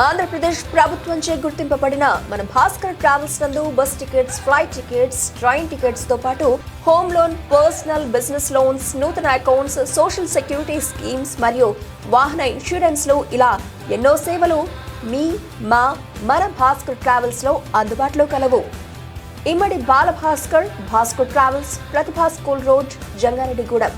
ఆంధ్రప్రదేశ్ ప్రభుత్వంచే గుర్తింపబడిన మన భాస్కర్ ట్రావెల్స్ నందు bus tickets flight tickets train టికెట్స్తో పాటు home loan personal business loans నూతన అకౌంట్స్ సోషల్ సెక్యూరిటీ స్కీమ్స్ మరియు వాహన ఇన్సూరెన్స్లు ఇలా ఎన్నో సేవలు మీ మా మన భాస్కర్ ట్రావెల్స్లో అందుబాటులో కలవు. Immadi Balabhaskar Bhaskar travels Pratibha school road Jangareddygudem.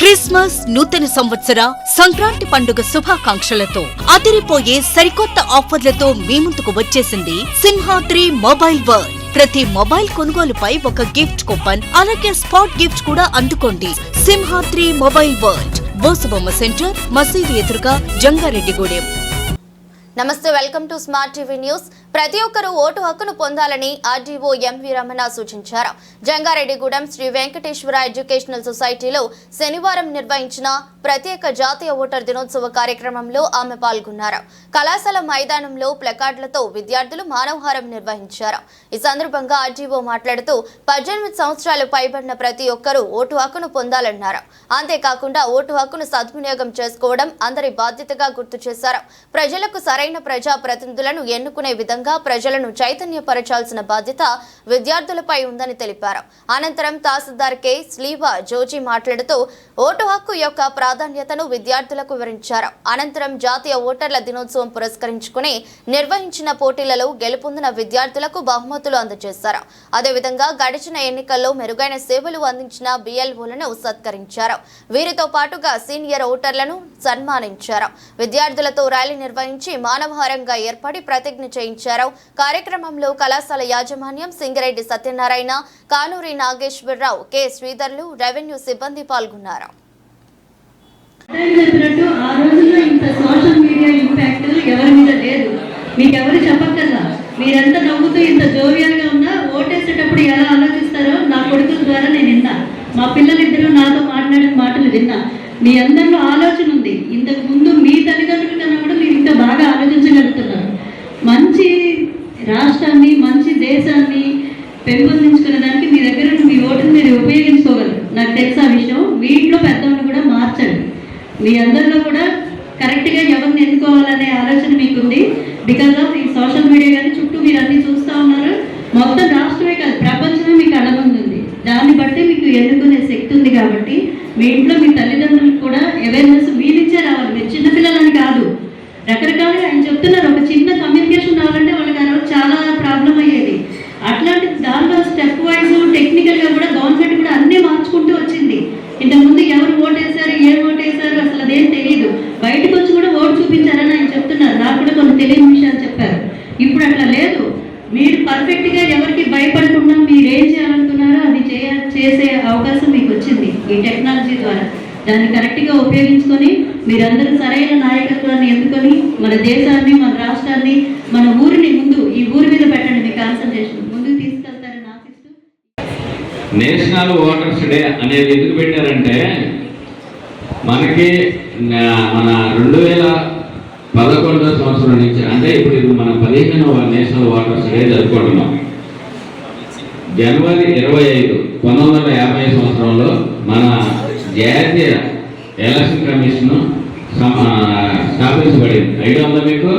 Christmas నూతన సంవత్సర సంక్రాంతి పండుగ శుభాకాంక్షలతో అదిరిపోయే సరికొత్త ఆఫర్లతో మీ ముందుకు వచ్చేసింది సింహాద్రి మొబైల్ వరల్డ్. ప్రతి మొబైల్ కొనుగోలుపై ఒక గిఫ్ట్ కూపన్ అలాగే స్పాట్ గిఫ్ట్ కూడా అందుకోండి Simhadri mobile world. Bosubomma centre మసీదు ఎదురుగా జంగారెడ్డిగూడెం. నమస్తే welcome to smart TV news. ప్రతి ఒక్కరూ ఓటు హక్కును పొందాలని ఆర్డీఓ ఎంవి రమణ సూచించారు. జంగారెడ్డిగూడెం శ్రీ వెంకటేశ్వర ఎడ్యుకేషనల్ సొసైటీలో శనివారం నిర్వహించిన ప్రత్యేక జాతీయ ఓటర్ దినోత్సవ కార్యక్రమంలో ఆమె పాల్గొన్నారు. కళాశాల మైదానంలో ప్లకార్డులతో విద్యార్థులు మానవహారం నిర్వహించారు. ఈ సందర్భంగా ఆర్డీఓ మాట్లాడుతూ పద్దెనిమిది సంవత్సరాలు పైబడిన ప్రతి ఒక్కరూ ఓటు హక్కును పొందాలన్నారు. అంతేకాకుండా ఓటు హక్కును సద్వినియోగం చేసుకోవడం అందరి బాధ్యతగా గుర్తు చేశారు. ప్రజలకు సరైన ప్రజా ప్రతినిధులను ఎన్నుకునే విధంగా ప్రజలను చైతన్యపరచాల్సిన బాధ్యత విద్యార్థులపై ఉందని తెలిపారు. అనంతరం తహసీల్దార్ కె. స్లీవా జోజీ మాట్లాడుతూ ఓటు హక్కు యొక్క ప్రాధాన్యతను విద్యార్థులకు వివరించారు. అనంతరం జాతీయ ఓటర్ల దినోత్సవం పురస్కరించుకుని నిర్వహించిన పోటీలలో గెలుపొందిన విద్యార్థులకు బహుమతులు అందజేశారు. అదేవిధంగా గడిచిన ఎన్నికల్లో మెరుగైన సేవలు అందించిన బిఎల్ఓలను సత్కరించారు. వీరితో పాటుగా సీనియర్ ఓటర్లను సన్మానించారు. విద్యార్థులతో ర్యాలీ నిర్వహించి మానవహారంగా ఏర్పడి ప్రతిజ్ఞ చేయించారు. కార్యక్రమంలో కళాశాల యాజమాన్యం సింగరెడ్డి సత్యనారాయణ కానూరి నాగేశ్వరరావు కె. శ్రీధర్లు రెవెన్యూ సిబ్బంది పాల్గొన్నారు. అతను చెప్పక్కర్లా? మీరంతా నవ్వుతూ ఇంత జోవియల్గా ఉన్నా ఓటేసేటప్పుడు ఎలా ఆలోచిస్తారో నా కొడుకుల ద్వారా నేను విన్నా. మా పిల్లలిద్దరూ నాతో మాట్లాడిన మాటలు విన్నా. మీ అందరిలో ఆలోచన ఉంది. ఇంతకు ముందు మీ తల్లిదండ్రుల కన్నా కూడా మీరు ఇంకా బాగా ఆలోచించగలుగుతున్నారు. మంచి రాష్ట్రాన్ని మంచి దేశాన్ని పెంపొందించుకునే దానికి మీ దగ్గర మీ ఓటుని మీరు ఉపయోగించుకోగలరు. నాకు తెలుసు ఆ విషయం. వీటిలో పెద్దవాళ్ళు కూడా మార్చండి మీ అందరిలో కూడా కరెక్ట్గా ఎవరిని ఎన్నుకోవాలనే ఆలోచన మీకుంది. బికాజ్ ఆఫ్ ఈ సోషల్ మీడియా కానీ చుట్టూ మీరు అన్ని చూస్తూ ఉన్నారు. మొత్తం రాష్ట్రమే కాదు ప్రపంచమే మీకు కళ్ళ దాన్ని బట్టి మీకు ఎన్నుకునే శక్తి ఉంది కాబట్టి మీ ఇంట్లో మీ తల్లిదండ్రులకు కూడా అవేర్నెస్ మీరు రకరకాలుగా ఆయన చెప్తున్నారు. ఒక చిన్న కమ్యూనికేషన్ రావాలంటే వాళ్ళకి ఆ రోజు చాలా ప్రాబ్లం అయ్యేది. అట్లాంటి దానిలో స్టెప్ వైజ్ టెక్నికల్గా కూడా గవర్నమెంట్ కూడా అన్నీ మార్చుకుంటూ వచ్చింది. ఇంతకుముందు ఎవరు ఓట్ వేశారు ఏం ఓట్ వేశారు అసలు అదేం తెలియదు బయటకు వచ్చి కూడా ఓటు చూపించారని ఆయన చెప్తున్నారు. నాకు కూడా కొన్ని తెలియని విషయాలు చెప్పారు. ఇప్పుడు అట్లా లేదు. మీరు పర్ఫెక్ట్గా ఎవరికి భయపడకుండా మీరు ఏం చేయాలనుకున్నారో అది చేయ చేసే అవకాశం మీకు వచ్చింది ఈ టెక్నాలజీ ద్వారా. దాన్ని కరెక్ట్గా ఉపయోగించుకొని మీరందరూ సరైన నాయకత్వాన్ని ఎందుకని మన దేశాన్ని మన రాష్ట్రాన్ని మన ఊరిని ముందు ఈ ఊరి మీద పెట్టండి మీ కాన్సన్ట్రేషన్ ముందుకు తీసుకెళ్తారని ఆశిస్తూ నేషనల్ ఓటర్స్ డే అనేది ఎందుకు పెట్టారంటే మనకి మన రెండు వేల పదకొండో సంవత్సరం నుంచి అంటే ఇప్పుడు ఇది మన పదిహేనవ నేషనల్ ఓటర్స్ డే జరుపుకుంటున్నాం. జనవరి ఇరవై ఐదు పంతొమ్మిది వందల యాభై సంవత్సరంలో మన జాతీయ ఎలక్షన్ కమిషన్ స్థాపించబడింది ఐడియా ఉందా మీకు?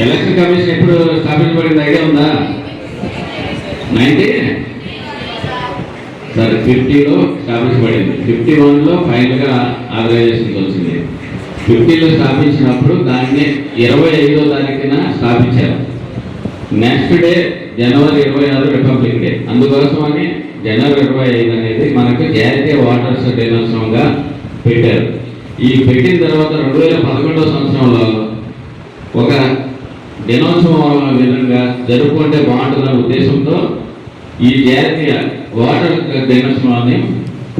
ఎలక్షన్ కమిషన్ ఎప్పుడు స్థాపించబడింది? ఐడియా ఉందా? నైన్టీన్? సరే ఫిఫ్టీలో స్థాపించబడింది. ఫిఫ్టీ వన్లో ఫైనల్గా ఆర్గనైజేషన్కి వచ్చింది. ఫిఫ్టీలో స్థాపించినప్పుడు దాన్ని ఇరవై ఐదో తారీఖున స్థాపించారు. నెక్స్ట్ డే జనవరి ఇరవై ఆరు రిపబ్లిక్ డే. అందుకోసమని జనవరి ఇరవై ఐదు అనేది మనకు జాతీయ వాటర్స్ దినోత్సవంగా పెట్టారు. ఈ పెట్టిన తర్వాత రెండు వేల పదకొండవ సంవత్సరంలో ఒక దినోత్సవం విధంగా జరుపుకుంటే బాగుంటుందనే ఉద్దేశంతో ఈ జాతీయ వాటర్ దినోత్సవాన్ని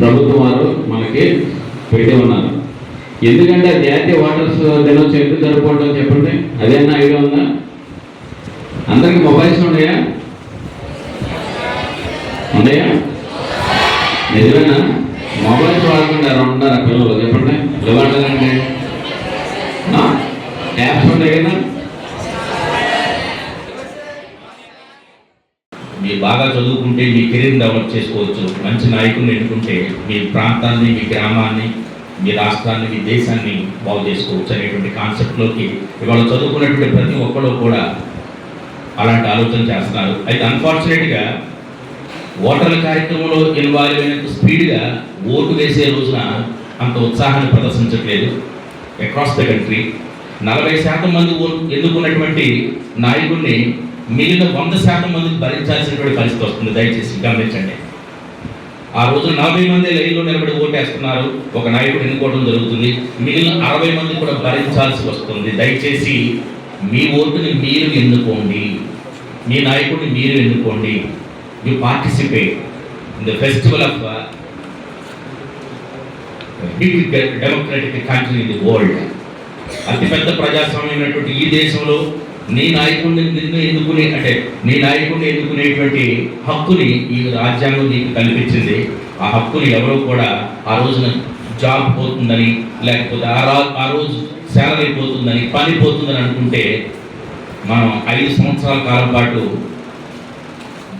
ప్రభుత్వం వారు మనకి పెట్టి ఉన్నారు. ఎందుకంటే జాతీయ వాటర్స్ దినోత్సవం ఎందుకు జరుపుకోవడం చెప్పండి? అదేనా ఐడియా ఉందా? అందరికి మొబైల్స్ ఉన్నాయా? ఉన్నాయా? నిజమేనా? మొబైల్ వాడుకుంటారు ఎవరు పిల్లలు చెప్పండి ఎలా యాప్స్ ఉంటాయి కదా? మీరు బాగా చదువుకుంటే మీ కెరీర్ డెవలప్ చేసుకోవచ్చు. మంచి నాయకుడిని ఎన్నుకుంటే మీ ప్రాంతాన్ని మీ గ్రామాన్ని మీ రాష్ట్రాన్ని మీ దేశాన్ని బాగు చేసుకోవచ్చు అనేటువంటి కాన్సెప్ట్లోకి ఇవాళ చదువుకున్నటువంటి ప్రతి ఒక్కరు కూడా అలాంటి ఆలోచన చేస్తున్నారు. అయితే అన్ఫార్చునేట్గా ఓటర్ల కార్యక్రమంలో ఇన్వాల్వ్ అయినంత స్పీడ్గా ఓటు వేసే రోజున అంత ఉత్సాహాన్ని ప్రదర్శించట్లేదు. అక్రాస్ ద కంట్రీ నలభై శాతం మంది ఓ- ఎన్నుకున్నటువంటి నాయకుడిని మిగిలిన వంద శాతం మందికి భరించాల్సినటువంటి పరిస్థితి వస్తుంది. దయచేసి గమనించండి. ఆ రోజు నలభై మంది లైన్లో నిలబడి ఓటేస్తున్నారు. ఒక నాయకుడు ఎన్నుకోవడం జరుగుతుంది. మిగిలిన అరవై మంది కూడా భరించాల్సి వస్తుంది. దయచేసి మీ ఓటుని మీరు ఎన్నుకోండి. మీ నాయకుడిని మీరు ఎన్నుకోండి. You participate in the festival of big democratic country in the world అతిపెద్ద ప్రజాస్వామ్యమైనటువంటి ఈ దేశంలో నీ నాయకుడిని నిన్ను ఎన్నుకునే అంటే నీ నాయకుడిని ఎన్నుకునేటువంటి హక్కుని ఈ రాజ్యాంగం నీకు కల్పించింది. ఆ హక్కుని ఎవరో కూడా ఆ రోజున జాబ్ పోతుందని లేకపోతే ఆ ఆ రోజు శాలరీ పోతుందని పని పోతుందని అనుకుంటే మనం ఐదు సంవత్సరాల కాలం పాటు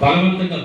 బలవంతంగా